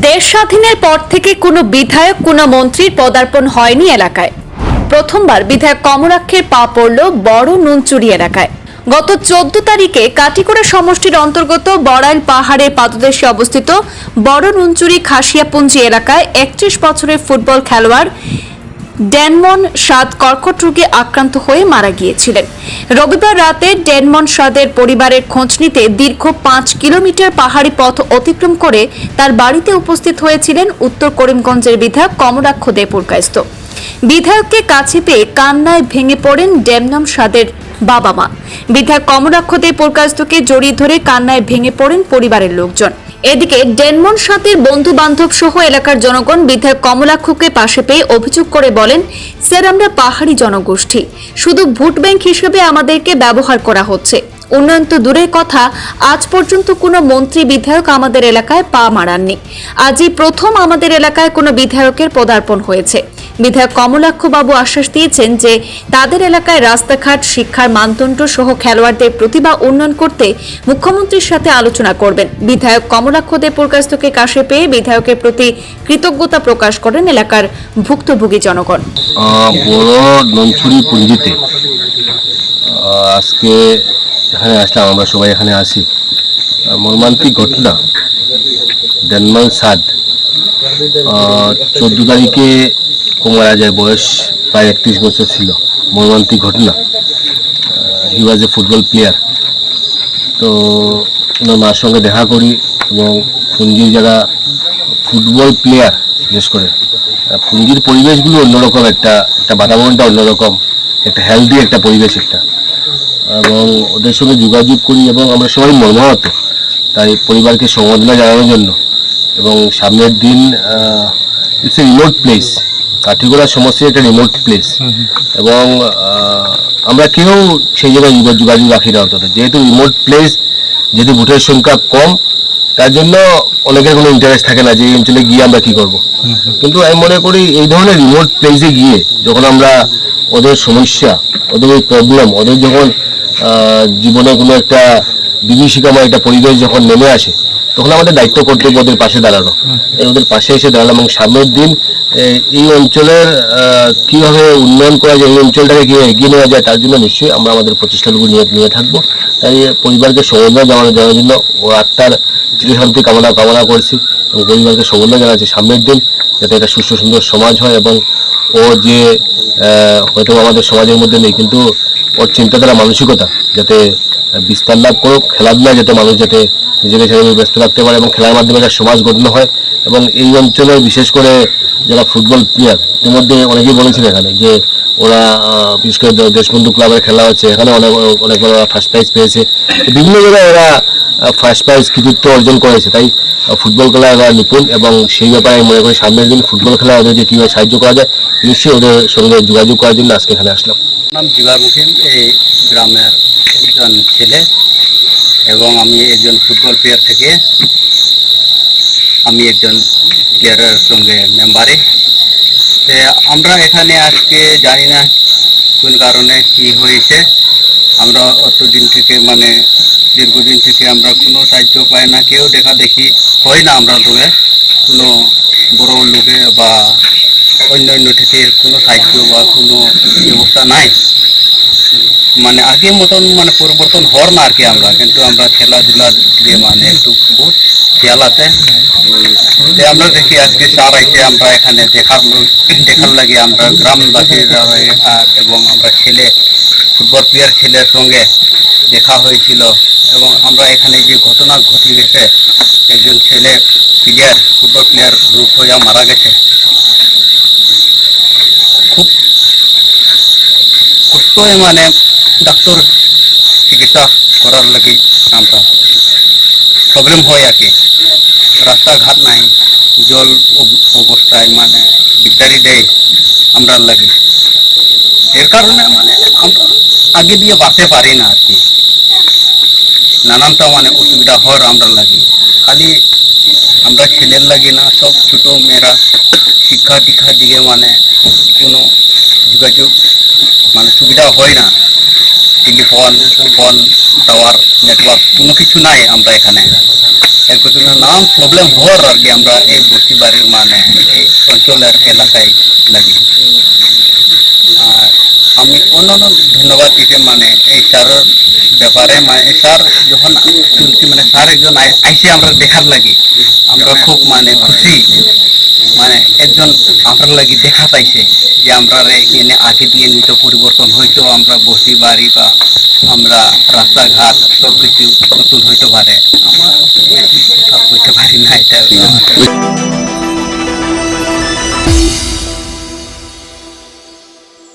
দেশ স্বাধীনের পর থেকে কোনো বিধায়ক, কোনো মন্ত্রীর পদার্পণ হয়নি এলাকায়। প্রথমবার বিধায়ক কমরাক্ষের পা পড়ল বড় নুনচুরি এলাকায়। গত চোদ্দ তারিখে কাটিকোড়া সমষ্টির অন্তর্গত বড়াইল পাহাড়ের পাদদেশে অবস্থিত বড় নুনচুরি খাসিয়াপুঞ্জি এলাকায় একত্রিশ বছরের ফুটবল খেলোয়াড় ড্যানমন সাদ কর্কট রোগে আক্রান্ত হয়ে মারা গিয়েছিলেন। রবিবার রাতে ড্যানমন সাদের পরিবারের খোঁজ নিতে দীর্ঘ পাঁচ কিলোমিটার পাহাড়ি পথ অতিক্রম করে তার বাড়িতে উপস্থিত হয়েছিলেন উত্তর করিমগঞ্জের বিধায়ক কমলাক্ষ দে পুরকায়স্ত বিধায়ককে কাছে পেয়ে কান্নায় ভেঙে পড়েন ড্যামনম সাদের বাবা মা। বিধায়ক কমলাক্ষ দে পুরকায়স্তকে জড়িয়ে ধরে কান্নায় ভেঙে পড়েন পরিবারের লোকজন। এদিকে ডেনমন সাথের বন্ধু বান্ধব সহ এলাকার জনগণ বিধায়ক কমলাক্ষকে পাশে পেয়ে অভিযোগ করে বলেন, স্যার, আমরা পাহাড়ি জনগোষ্ঠী। শুধু ভোট ব্যাংক হিসেবে আমাদেরকে ব্যবহার করা হচ্ছে। উন্নয়ন তো দূরের কথা। আজ পর্যন্ত কোনো মন্ত্রী বিধায়ক আমাদের এলাকায় পা মারাননি। আজই প্রথম আমাদের এলাকায় কোনো বিধায়কের পদার্পণ হয়েছে। বিধায়ক কমলাক্ষ বাবু আশ্বাস দিয়েছেন যে তাদের এলাকায় রাস্তাঘাট, শিক্ষার মানদণ্ড সহ খেলোয়াড়দের প্রতিভা উন্নয়ন করতে মুখ্যমন্ত্রীর সাথে আলোচনা করবেন। বিধায়ক কমলাক্ষ দে পুরকাস্তকে কাশে পেয়ে বিধায়কের প্রতি কৃতজ্ঞতা প্রকাশ করেন এলাকার ভুক্তভোগী জনগণ। আজকে এখানে আসলাম, আমরা সবাই এখানে আসি মর্মান্তিক ঘটনা সাদ চোদ্দ তারিখে ও মারা যায় বয়স প্রায় একত্রিশ বছর ছিল। মর্মান্তিক ঘটনা। হি ওয়াজ এ ফুটবল প্লেয়ার তো ওনার মার সঙ্গে দেখা করি এবং পুঞ্জির যারা ফুটবল প্লেয়ার বিশেষ করে আহ, পুঞ্জির পরিবেশগুলো অন্যরকম একটা একটা বাতাবরণটা অন্যরকম একটা হেলদি একটা পরিবেশ একটা। এবং ওদের সঙ্গে যোগাযোগ করি এবং আমরা সবাই মর্মাহত তাই পরিবারকে সমবেদনা জানানোর জন্য। এবং সামনের দিন it's a remote place Kathigora সমস্যা একটা রিমোট প্লেস এবং আমরা কেউ সেই জায়গায় যোগা- যোগাযোগ রাখি না অন্তত? যেহেতু রিমোট প্লেস যেহেতু ভোটের সংখ্যা কম তার জন্য অনেকের কোনো ইন্টারেস্ট থাকে না যে এই অঞ্চলে গিয়ে আমরা কি করব। কিন্তু আমি মনে করি এই ধরনের রিমোট প্লেসে গিয়ে যখন আমরা ওদের সমস্যা ওদের ওই প্রবলেম ওদের যখন জীবনে কোনো একটা বিভীষিকাময় একটা পরিবেশ যখন নেমে আসে তখন আমাদের দায়িত্ব কর্তব্য ওদের পাশে দাঁড়ানো। এই ওদের পাশে এসে দাঁড়ানো এবং সামনের দিন এই অঞ্চলের কীভাবে উন্নয়ন করা যায় এই অঞ্চলটাকে কীভাবে এগিয়ে নেওয়া যায় তার জন্য নিশ্চয়ই আমরা আমাদের প্রচেষ্টাটুকু নিয়ে নিয়ে থাকব। তাই পরিবারকে সমন্বয় জানানো দেওয়ার জন্য ও আত্মার চিরশান্তি কামনা কামনা করছি এবং পরিবারকে সমন্বয় জানাচ্ছি সামনের দিন যাতে একটা সুস্থ সুন্দর সমাজ হয় এবং ও যে আহ, হয়তো আমাদের সমাজের মধ্যে নেই কিন্তু ওর চিন্তাধারা মানসিকতা যাতে বিস্তার লাভ করুক, খেলাধুলায় যাতে মানুষ যাতে নিজেকে সেভাবে ব্যস্ত রাখতে পারে এবং খেলার মাধ্যমে একটা সমাজ গঠন হয় এবং এই অঞ্চলে বিশেষ করে যারা ফুটবল প্লেয়ার ইতিমধ্যে অনেকেই বলেছেন এখানে যে ওরা বিশেষ করে দেশবন্ধু ক্লাবের খেলা হচ্ছে, এখানে অনেক অনেক বড় ফার্স্ট প্রাইজ পেয়েছে। বিভিন্ন জায়গায় ওরা ফার্স্ট প্রাইজ কৃতিত্ব অর্জন করেছে। তাই ফুটবল খেলায় ওরা নিপুণ এবং সেই ব্যাপারে আমি মনে করি সামনের দিন ফুটবল খেলা ওদেরকে কীভাবে সাহায্য করা যায়, নিশ্চয়ই ওদের সঙ্গে যোগাযোগ করার জন্য আজকে এখানে আসলাম। নাম জিবার মুখিম এই গ্রামের একজন ছেলে এবং আমি একজন ফুটবল প্লেয়ার থেকে আমি একজন প্লেয়ারের সঙ্গে মেম্বারে। আমরা এখানে আজকে জানি না কোন কারণে কি হয়েছে। আমরা অতদিন থেকে মানে দীর্ঘদিন থেকে আমরা কোনো সাহায্য পাই না, কেউ দেখা দেখি হয় না আমরা লোকে। কোনো বড় লোকে বা অন্য অন্য থেকে কোনো সাহায্য বা কোনো ব্যবস্থা নাই। মানে আগের মতন মানে পরিবর্তন হওয়ার না আর কি আমরা। কিন্তু আমরা খেলাধুলা দিয়ে মানে একটু বহুত খেয়াল আছে। আমরা দেখি আজকে স্যার আইসে আমরা এখানে দেখার দেখার লাগে আমরা গ্রামবাসীরা এবং আমরা ছেলে, ফুটবল প্লেয়ার ছেলের সঙ্গে দেখা হয়েছিল। এবং আমরা এখানে যে ঘটনা ঘটে গেছে একজন ছেলে প্লেয়ার ফুটবল প্লেয়ার রূপ হয়ে মারা গেছে। কষ্টই মানে ডাক্তার চিকিৎসা করার লাগি আমরা প্রবলেম হয় আর কি রাস্তাঘাট নাই জল অব- অবস্থায় মানে দিকদারি দেয় আমরা লাগে এর কারণে মানে আমরা আগে দিয়ে বাঁচতে পারি না আর কি নানানটা মানে অসুবিধা হওয়ার আমরা লাগে খালি আমরা ছেলের লাগে না সব ছোট মেয়েরা শিক্ষা টিক্ষার দিকে মানে কোনো যোগাযোগ মানে সুবিধা হয় না। টেলিফোন ফোন টাওয়ার নেটওয়ার্ক কোনো কিছু নাই আমরা এখানে। এর পেছনে নানান প্রবলেম হওয়ার আর কি আমরা এই বস্তি বাড়ির মানে এই অঞ্চলের এলাকায় লাগি। আর আমি অন্যান্য ধন্যবাদ দিতে মানে এই স্যারের ব্যাপারে মানে স্যার যখন শুনছি মানে স্যার একজন আই- আইসে আমরা দেখার লাগি। আমরা খুব মানে খুশি। মানে একজন আমরা লাগি দেখা পাইছে যে আমরা এখানে আগে দিয়ে নিত পরিবর্তন, হয়তো আমরা বসি বাড়ি বা আমরা রাস্তাঘাট সব কিছু নতুন হইতে পারে। আমার কথা পারি না এটা।